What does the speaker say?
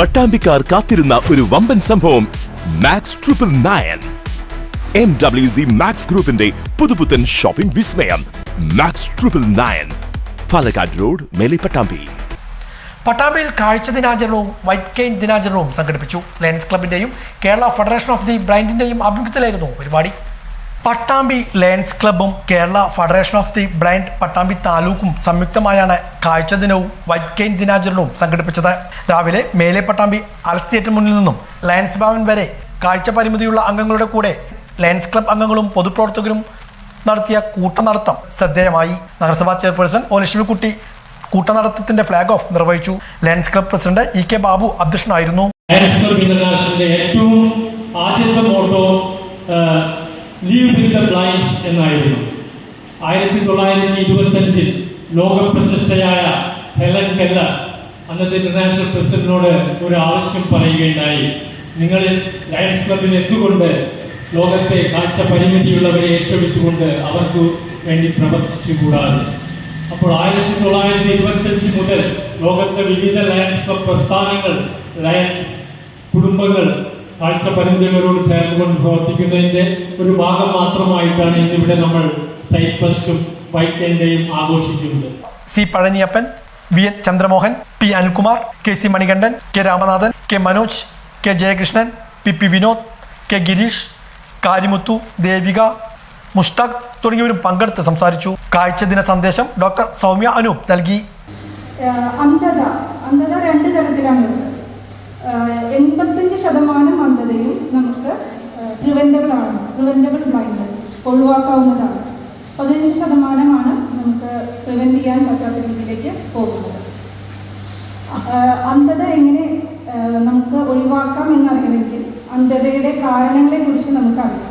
പട്ടാമ്പിക്കാർ കാത്തിരുന്ന ഒരു വമ്പൻ സംഭവം. Max triple nine M W C Max ഗ്രൂപ്പിന്റെ പുതുപുത്തൻ ഷോപ്പിംഗ് വിസ്മയം. Max triple nine Palakkad road Meli Pattambi. പട്ടാമ്പിയിൽ കാഴ്ച ദിനാചരണവും വൈറ്റ് കെയിൻ ദിനാചരണവും സംഘടിപ്പിച്ചു. ലയൻസ് ക്ലബിന്റെയും കേരള ഫെഡറേഷൻ ഓഫ് ദി ബ്ലൈൻഡിന്റെയും ആഭിമുഖ്യത്തിലായിരുന്നു പരിപാടി. Pattambi lions ക്ലബും Kerala federation of the blind Pattambi താലൂക്കും സംയുക്തമായാണ് കാഴ്ച ദിനവും വൈറ്റ് കെയിൻ ദിനാചരണവും സംഘടിപ്പിച്ചത്. രാവിലെ മേലെ പട്ടാമ്പി അലക്സ് മുന്നിൽ നിന്നും ലയൺസ് ഭവൻ വരെ കാഴ്ച പരിമിതിയുള്ള അംഗങ്ങളുടെ കൂടെ ലയൺസ് ക്ലബ് അംഗങ്ങളും പൊതുപ്രവർത്തകരും നടത്തിയ കൂട്ടനടത്തം ശ്രദ്ധേയമായി. നഗരസഭാ ചെയർപേഴ്സൺ ഒ ലക്ഷ്മിക്കുട്ടി കൂട്ടനടത്തത്തിന്റെ ഫ്ലാഗ് ഓഫ് നിർവഹിച്ചു. Lions club president E K Babu അധ്യക്ഷനായിരുന്നു. Motto live in the blinds എന്നായിരുന്നു. ആയിരത്തി തൊള്ളായിരത്തി ഇരുപത്തഞ്ചിൽ ലോക പ്രശസ്തയായ ഹെലൻ കെല്ലർ അന്നത്തെ ഇന്റർനാഷണൽ പ്രസിഡന്റിനോട് ഒരു ആവശ്യം പറയുകയുണ്ടായി. നിങ്ങൾ ലയൺസ് ക്ലബിന് എന്തുകൊണ്ട് ലോകത്തെ കാഴ്ച പരിമിതിയുള്ളവരെ ഏറ്റെടുത്തുകൊണ്ട് അവർക്ക് വേണ്ടി പ്രവർത്തിച്ചുകൂടാതെ? അപ്പോൾ ആയിരത്തി തൊള്ളായിരത്തി ഇരുപത്തഞ്ച് മുതൽ ലോകത്തെ വിവിധ ലയൺസ് ക്ലബ് പ്രസ്ഥാനങ്ങൾ ലയൺസ് കുടുംബങ്ങൾ കാഴ്ച പരിമിതികളോട് ചേർന്നുകൊണ്ട് പ്രവർത്തിക്കുന്നതിന്റെ ഒരു ഭാഗം മാത്രമായിട്ടാണ് ഇന്നിവിടെ നമ്മൾ സൈറ്റ് ഫസ്റ്റും ഫൈറ്റ് എൻഡേയും ആഘോഷിക്കുന്നത്. C Palaniappan V N Chandramohan P Anilkumar K C Manikandan K Ramanathan K Manoj K Jayakrishnan P P Vinod K Girish Karimuthu Devika Mushtaq തുടങ്ങിയവരും പങ്കെടുത്ത് സംസാരിച്ചു. കാഴ്ച ദിന സന്ദേശം ഡോക്ടർ സൗമ്യ അനൂപ് നൽകി. അന്ധത. അന്ധത രണ്ട് തരത്തിലാണുള്ളത് ആഹ് എൺപത്തഞ്ച് ശതമാനം അന്ധതയും നമുക്ക് പ്രിവെന്റബിൾ ആണ്. പ്രിവെന്റബിൾ ബ്ലൈൻഡ്നസ് ഒഴിവാക്കാവുന്നതാണ്. പതിനഞ്ച് ശതമാനമാണ് നമുക്ക് പ്രിവെന്റ് ചെയ്യാൻ പറ്റാത്ത രീതിയിലേക്ക് പോകുന്നത്. അന്ധത എങ്ങനെ നമുക്ക് ഒഴിവാക്കാം എന്നറിയണമെങ്കിൽ അന്ധതയുടെ കാരണങ്ങളെക്കുറിച്ച് നമുക്കറിയാം.